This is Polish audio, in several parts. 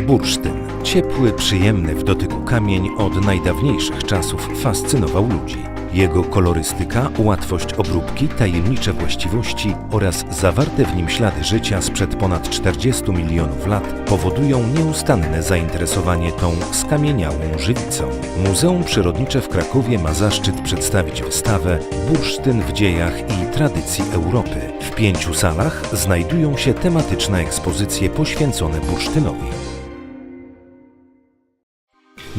Bursztyn. Ciepły, przyjemny w dotyku kamień od najdawniejszych czasów fascynował ludzi. Jego kolorystyka, łatwość obróbki, tajemnicze właściwości oraz zawarte w nim ślady życia sprzed ponad 40 milionów lat powodują nieustanne zainteresowanie tą skamieniałą żywicą. Muzeum Przyrodnicze w Krakowie ma zaszczyt przedstawić wystawę Bursztyn w dziejach i tradycji Europy. W pięciu salach znajdują się tematyczne ekspozycje poświęcone bursztynowi.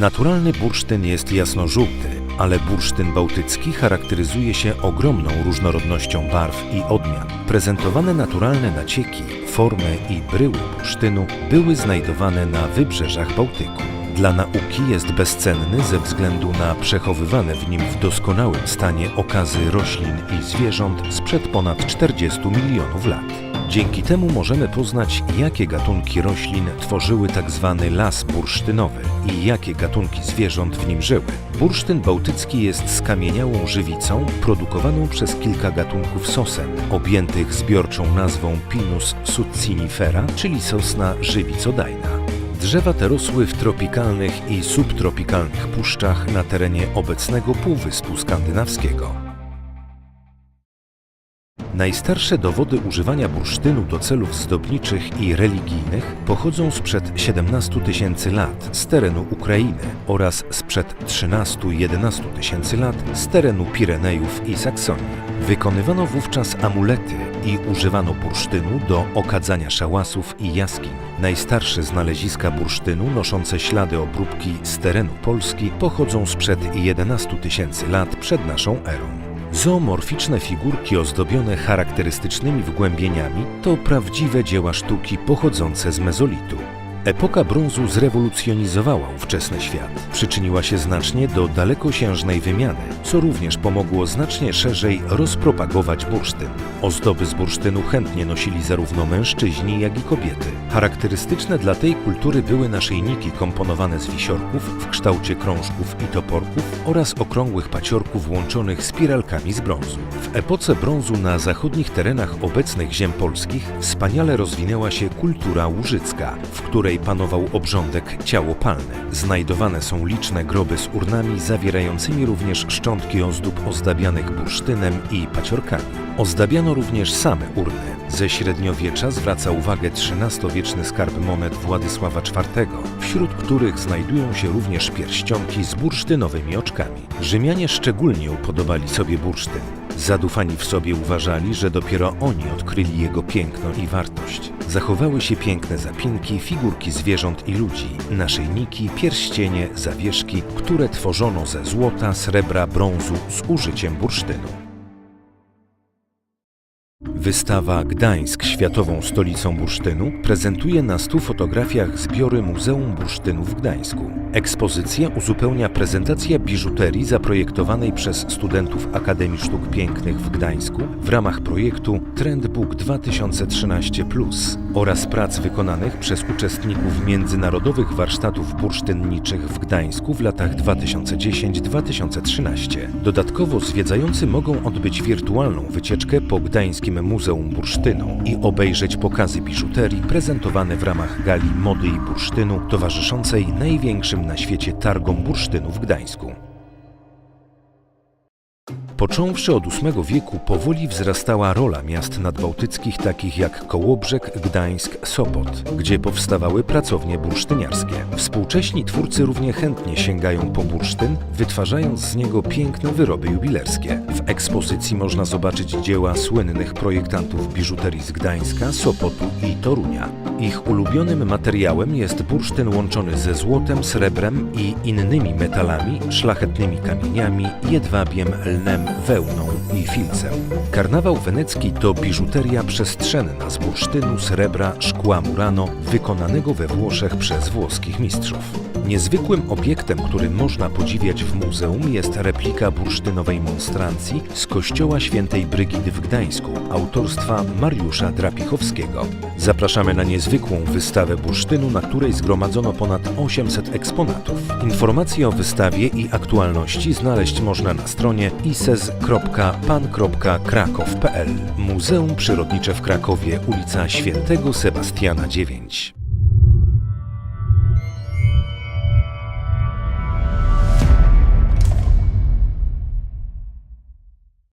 Naturalny bursztyn jest jasno-żółty, ale bursztyn bałtycki charakteryzuje się ogromną różnorodnością barw i odmian. Prezentowane naturalne nacieki, formy i bryły bursztynu były znajdowane na wybrzeżach Bałtyku. Dla nauki jest bezcenny ze względu na przechowywane w nim w doskonałym stanie okazy roślin i zwierząt sprzed ponad 40 milionów lat. Dzięki temu możemy poznać, jakie gatunki roślin tworzyły tak zwany las bursztynowy i jakie gatunki zwierząt w nim żyły. Bursztyn bałtycki jest skamieniałą żywicą produkowaną przez kilka gatunków sosen, objętych zbiorczą nazwą Pinus succinifera, czyli sosna żywicodajna. Drzewa te rosły w tropikalnych i subtropikalnych puszczach na terenie obecnego Półwyspu Skandynawskiego. Najstarsze dowody używania bursztynu do celów zdobniczych i religijnych pochodzą sprzed 17 tysięcy lat z terenu Ukrainy oraz sprzed 13-11 tysięcy lat z terenu Pirenejów i Saksonii. Wykonywano wówczas amulety i używano bursztynu do okadzania szałasów i jaskiń. Najstarsze znaleziska bursztynu noszące ślady obróbki z terenu Polski pochodzą sprzed 11 tysięcy lat przed naszą erą. Zoomorficzne figurki ozdobione charakterystycznymi wgłębieniami to prawdziwe dzieła sztuki pochodzące z mezolitu. Epoka brązu zrewolucjonizowała ówczesny świat. Przyczyniła się znacznie do dalekosiężnej wymiany, co również pomogło znacznie szerzej rozpropagować bursztyn. Ozdoby z bursztynu chętnie nosili zarówno mężczyźni, jak i kobiety. Charakterystyczne dla tej kultury były naszyjniki komponowane z wisiorków w kształcie krążków i toporków oraz okrągłych paciorków łączonych spiralkami z brązu. W epoce brązu na zachodnich terenach obecnych ziem polskich wspaniale rozwinęła się kultura łużycka, w której panował obrządek ciałopalny. Znajdowane są liczne groby z urnami zawierającymi również szczątki ozdób ozdabianych bursztynem i paciorkami. Ozdabiano również same urny. Ze średniowiecza zwraca uwagę XIII-wieczny skarb monet Władysława IV, wśród których znajdują się również pierścionki z bursztynowymi oczkami. Rzymianie szczególnie upodobali sobie bursztyn. Zadufani w sobie uważali, że dopiero oni odkryli jego piękno i wartość. Zachowały się piękne zapinki, figurki zwierząt i ludzi, naszyjniki, pierścienie, zawieszki, które tworzono ze złota, srebra, brązu z użyciem bursztynu. Wystawa Gdańsk Światową Stolicą Bursztynu prezentuje na stu fotografiach zbiory Muzeum Bursztynu w Gdańsku. Ekspozycję uzupełnia prezentacja biżuterii zaprojektowanej przez studentów Akademii Sztuk Pięknych w Gdańsku w ramach projektu Trendbook 2013 oraz prac wykonanych przez uczestników międzynarodowych warsztatów bursztynniczych w Gdańsku w latach 2010-2013. Dodatkowo zwiedzający mogą odbyć wirtualną wycieczkę po Gdańskim Muzeum Bursztynu i obejrzeć pokazy biżuterii prezentowane w ramach gali mody i bursztynu towarzyszącej największym na świecie targom bursztynu w Gdańsku. Począwszy od VIII wieku powoli wzrastała rola miast nadbałtyckich takich jak Kołobrzeg, Gdańsk, Sopot, gdzie powstawały pracownie bursztyniarskie. Współcześni twórcy równie chętnie sięgają po bursztyn, wytwarzając z niego piękne wyroby jubilerskie. W ekspozycji można zobaczyć dzieła słynnych projektantów biżuterii z Gdańska, Sopotu i Torunia. Ich ulubionym materiałem jest bursztyn łączony ze złotem, srebrem i innymi metalami, szlachetnymi kamieniami, jedwabiem, lnem, wełną i filcem. Karnawał wenecki to biżuteria przestrzenna z bursztynu, srebra, szkła Murano, wykonanego we Włoszech przez włoskich mistrzów. Niezwykłym obiektem, który można podziwiać w muzeum jest replika bursztynowej monstrancji z kościoła świętej Brygidy w Gdańsku, autorstwa Mariusza Drapichowskiego. Zapraszamy na niezwykłą wystawę bursztynu, na której zgromadzono ponad 800 eksponatów. Informacje o wystawie i aktualności znaleźć można na stronie ises.pan.krakow.pl Muzeum Przyrodnicze w Krakowie, ulica Świętego Sebastiana 9.